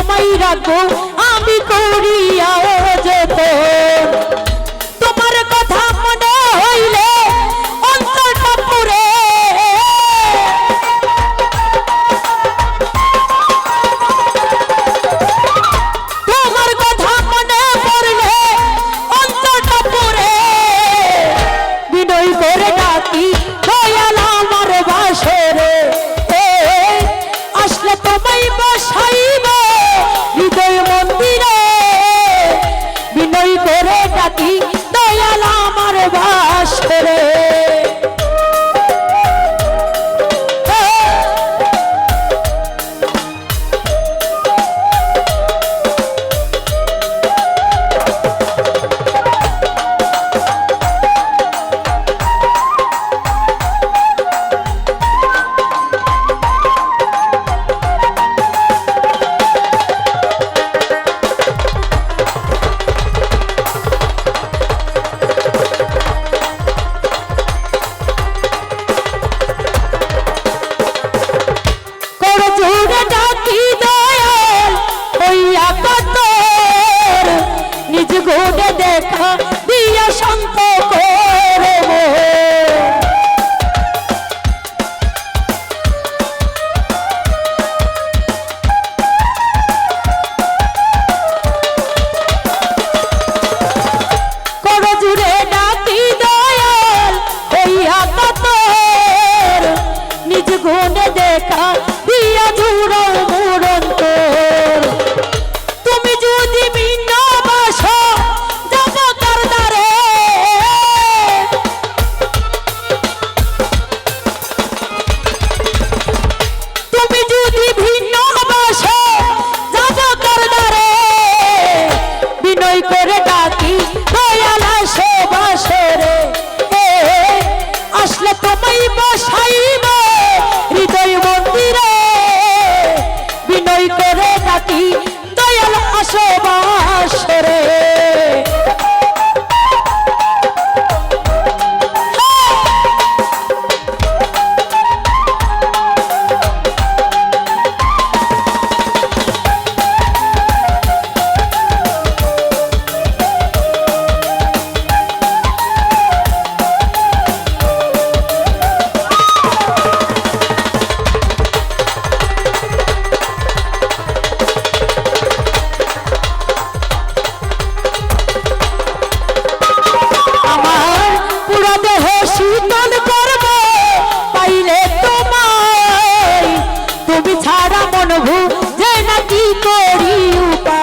তোমায় রাখো আমি করিয়াও যেতে সারা মন ভু যে নাকি করি উপায়?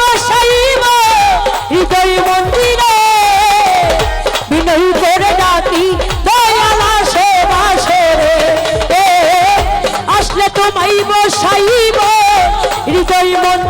বসাইব হৃদয় মন্দিরে বিনয় করে ডাকি দয়াল আসে বাসে আসলে তোমায় বসাইব হৃদয় মন্দির